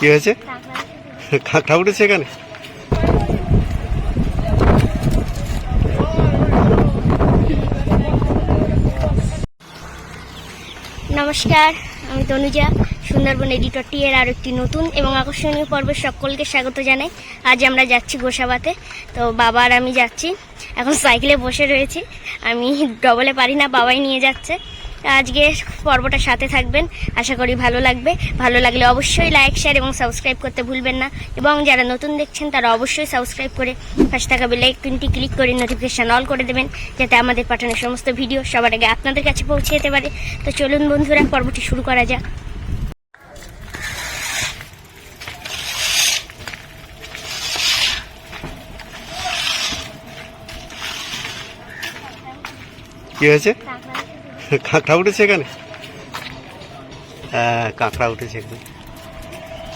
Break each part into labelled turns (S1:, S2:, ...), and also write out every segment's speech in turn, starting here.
S1: কি হয়েছে? কাঁকড়া উঠেছে এখানে?
S2: নমস্কার, আমি তনুজা, সুন্দরবন এডিটর টি এর আর একটি নতুন এবং আকর্ষণীয় পর্বে সকলকে স্বাগত জানাই। আজ আমরা যাচ্ছি গোসাবাতে। তো বাবা আর আমি যাচ্ছি। এখন সাইকেলে বসে রয়েছি। আমি ডবলে পারি না, বাবাই নিয়ে যাচ্ছে। আজকে পর্বটা সাথে থাকবেন। আশা করি ভালো লাগবে। ভালো লাগলে অবশ্যই লাইক শেয়ার এবং সাবস্ক্রাইব করতে ভুলবেন না। এবং যারা নতুন দেখছেন তারা অবশ্যই সাবস্ক্রাইব করে পাশে থাকা বেল আইকনটি ক্লিক করে নোটিফিকেশন অল করে দেবেন যাতে আমাদের পাঠানোর সমস্ত ভিডিও সবার আগে আপনাদের কাছে পৌঁছে যেতে পারে। তো চলুন বন্ধুরা পর্বটি শুরু করা যাক।
S1: কি হয়েছে? কাঁকড়া উঠেছে এখানে? হ্যাঁ কাঁকড়া উঠেছে এখানে।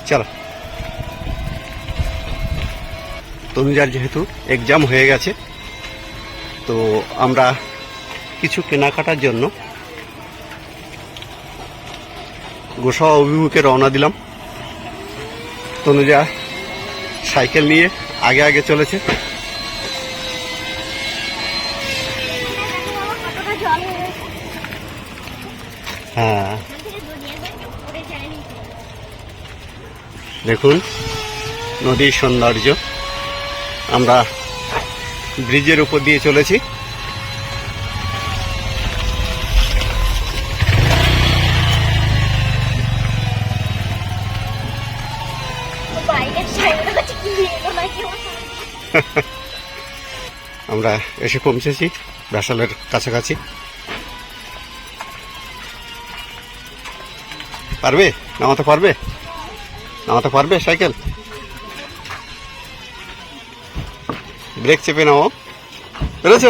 S1: চলো। তনুজার যেহেতু এক্সাম হয়ে গেছে, তো আমরা কিছু কেনাকাটার জন্য গোসা অভিমুখে রওনা দিলাম। তনুজা সাইকেল নিয়ে আগে আগে চলেছে। হ্যাঁ। দেখুন নদীর সৌন্দর্য। আমরা ব্রিজের উপর দিয়ে চলেছি। আমরা এসে পৌঁছেছি ভ্যাসালের কাছাকাছি। পারবে? নামাতে পারবে? নামাতে পারবে সাইকেল? ব্রেক চেপে নাও পেরেছ?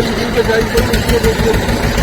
S2: hoje, 20 reais, foi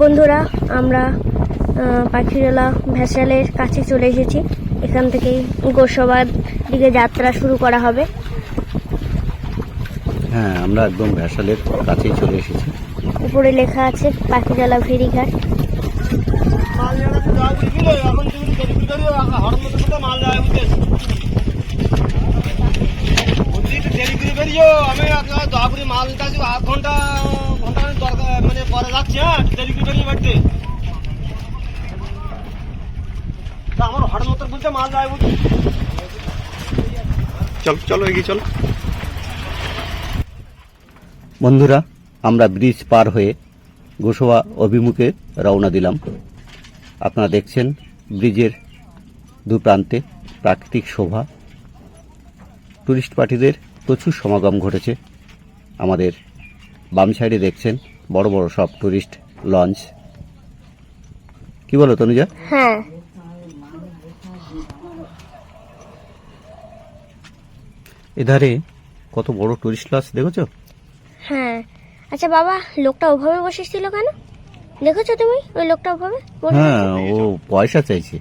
S2: বন্ধুরা আমরা আহ, পাখিরালা ভ্যাসালের কাছে চলে এসেছি। এখান থেকেই গোসাবাদ দিকে যাত্রা শুরু করা হবে।
S1: হ্যাঁ আমরা একদম ভ্যাসালের কাছেই চলে এসেছি।
S2: উপরে লেখা আছে পাখিরালা ফেরিঘাট।
S3: আমি আপনার দয়াপুরি মাল আধ
S1: ঘণ্টা। বন্ধুরা, আমরা ব্রিজ পার হয়ে গোসোয়া অভিমুখে রওনা দিলাম। আপনারা দেখছেন ব্রিজের দু প্রান্তে প্রাকৃতিক শোভা। টুরিস্ট পার্টিদের প্রচুর সমাগম ঘটেছে আমাদের বাম সাইডে দেখছেন বড় বড় সব টুরিস্ট লঞ্চ। কি বলো তনুজা?
S2: হ্যাঁ।
S1: এধারে কত বড় টুরিস্ট লজ দেখেছ?
S2: হ্যাঁ। আচ্ছা বাবা লোকটা ওভাবে বসেছিল কেন? দেখেছ তুমি ওই লোকটা ওভাবে?
S1: হ্যাঁ ও পয়সা চাইছে।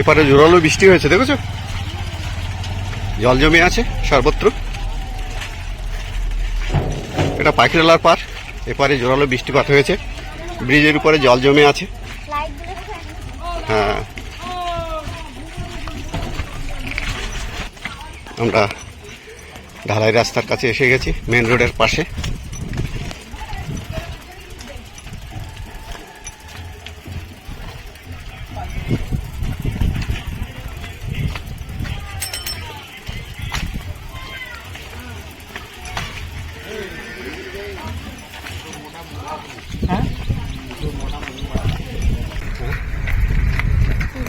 S4: এপারে জোরালো বৃষ্টি হয়েছে দেখেছ? জল জমে আছে, সর্বত্র। এটা পাখিরালার পার, এপারে জোরালো বৃষ্টিপাত হয়েছে। ব্রিজের উপরে জল জমে আছে। হ্যাঁ। আমরা ঢালাই রাস্তার কাছে এসে গেছি, মেন রোডের পাশে।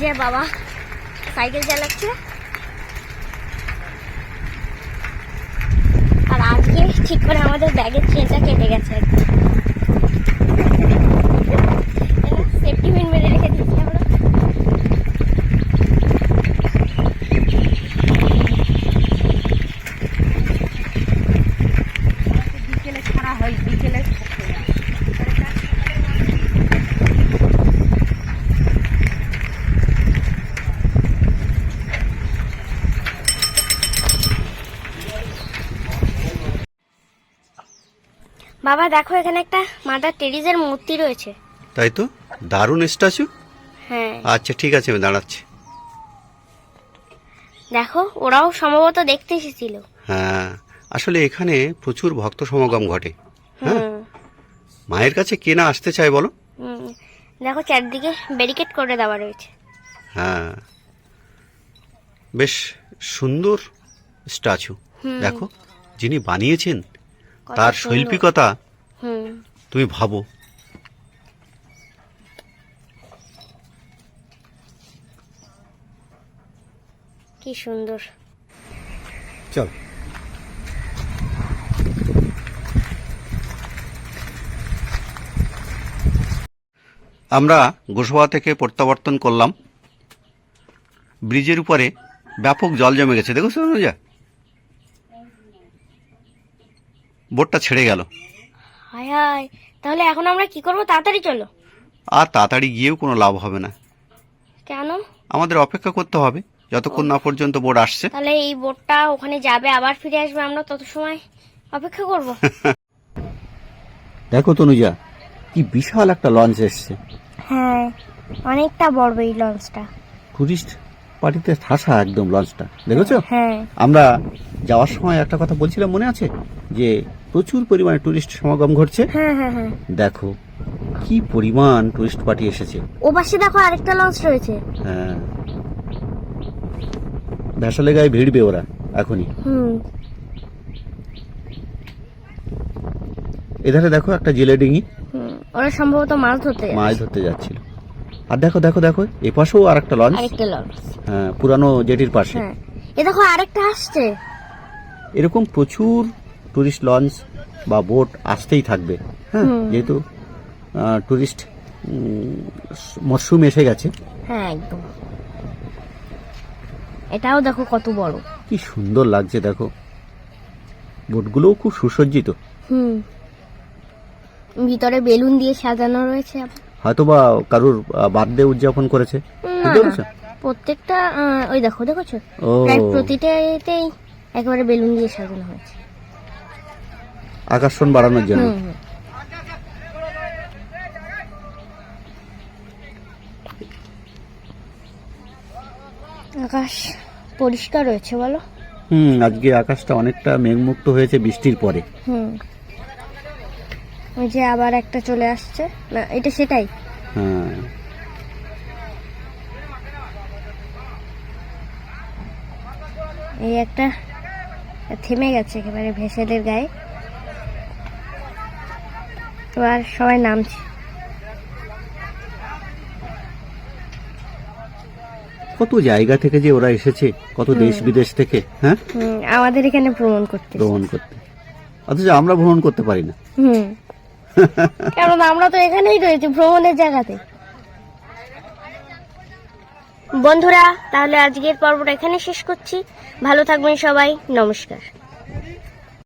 S2: যে বাবা সাইকেল চালাচ্ছে। আর আজকে ঠিক করে আমাদের ব্যাগের চেনটা কেটে গেছে। বাবা দেখো এখানে একটা মাদার টেরিজের মূর্তি রয়েছে।
S4: তাই তো? দারুণ স্ট্যাচু?
S2: হ্যাঁ।
S4: আচ্ছা ঠিক আছে আমি দাঁড়াচ্ছি।
S2: দেখো ওরাও সম্ভবত দেখতে এসেছিল।
S4: হ্যাঁ আসলে এখানে প্রচুর ভক্ত সমাগম ঘটে। হ্যাঁ? মায়ের কাছে কে না আসতে চায় বলো?
S2: হুম দেখো চারদিকে ব্যারিকেড করে দেওয়া রয়েছে।
S4: হ্যাঁ। বেশ সুন্দর স্ট্যাচু। দেখো যিনি বানিয়েছেন তার শৈল্পিকতা? তুমি ভাবো।
S2: কি সুন্দর।
S4: চল। আমরা গোসবা থেকে প্রত্যাবর্তন করলাম। ব্রিজের উপরে ব্যাপক জল জমে গেছে। দেখো অনুজা? বোটটা ছেড়ে গেল।
S2: হায় হায় তাহলে এখন আমরা কি করব? তাড়াতাড়ি চলো।
S4: আর তাড়াতাড়ি গিয়েও কোনো লাভ হবে না।
S2: কেন?
S4: আমাদের অপেক্ষা করতে হবে। যতক্ষণ না পর্যন্ত বোট আসছে।
S2: তাহলে এই বোটটা ওখানে যাবে আবার ফিরে আসবে আমরা তত সময় অপেক্ষা করব।
S1: দেখো তনুজা কি বিশাল একটা লঞ্চ এসছে।
S2: হ্যাঁ অনেকটা বড় এই লঞ্চটা
S1: টুরিস্ট পার্টিতে ঠাসা একদম লঞ্চটা দেখেছ?
S2: হ্যাঁ।
S1: আমরা যাওয়ার সময় একটা কথা বলছিলাম মনে আছে? যে প্রচুর পরিমাণে টুরিস্ট সমাগম ঘটছে।
S2: হ্যাঁ হ্যাঁ হ্যাঁ।
S1: দেখো কি পরিমাণ টুরিস্ট পার্টি এসেছে।
S2: ও পাশে দেখো আরেকটা লঞ্চ রয়েছে।
S1: হ্যাঁ। ভ্যাসালে গায়ে ভিড়বে ওরা এখনই।
S2: হুম।
S1: এধারে দেখো একটা জেলে ডিঙি
S2: হুম, ওরা সম্ভবত মাছ ধরতে।
S1: মাছ ধরতে যাচ্ছিল। আর দেখো দেখো দেখো এ পাশেও আর একটা লঞ্চ
S2: আরেকটা লঞ্চ
S1: হ্যাঁ পুরানো জেটির পাশে।
S2: হ্যাঁ। এ দেখো আরেকটা আসছে।
S1: এরকম প্রচুর টুরিস্ট লঞ্চ বা বোট আসতেই থাকবে। হ্যাঁ যেহেতু টুরিস্ট মরশুম এসে গেছে।
S2: হ্যাঁ একদম। এটাও দেখো কত বড়।
S1: কি সুন্দর লাগছে দেখো। বোটগুলোও খুব সুসজ্জিত।
S2: হুম। ভিতরে বেলুন দিয়ে সাজানো রয়েছে
S1: হয়তো বা কারুর বার্থডে উদযাপন করেছে?
S2: প্রত্যেকটা ওই দেখো প্রায় প্রতিটাতেই একেবারে বেলুন দিয়ে সাজানো হয়েছে।
S1: আকর্ষণ বাড়ানোর জন্য।
S2: আকাশ পরিষ্কার রয়েছে বলো?
S1: হুম আজকে আকাশটা অনেকটা মেঘমুক্ত হয়েছে বৃষ্টির পরে।
S2: হুম। ওই যে আবার একটা চলে আসছে। না এটা সেটাই?
S1: হ্যাঁ।
S2: এই একটা থেমে গেছে একেবারে ভেসেলের গায়ে। এবার সবাই নামছে।
S1: কত জায়গা থেকে যে ওরা এসেছে কত দেশ বিদেশ থেকে হ্যাঁ?
S2: আমাদের এখানে ভ্রমণ করতে
S1: ভ্রমণ করতে। অথচ আমরা ভ্রমণ করতে পারি না।
S2: হুম। কারণ আমরা তো এখানেই রয়েছি ভ্রমণের জায়গাতে। বন্ধুরা তাহলে আজকের পর্বটা এখানে শেষ করছি। ভালো থাকবেন সবাই নমস্কার।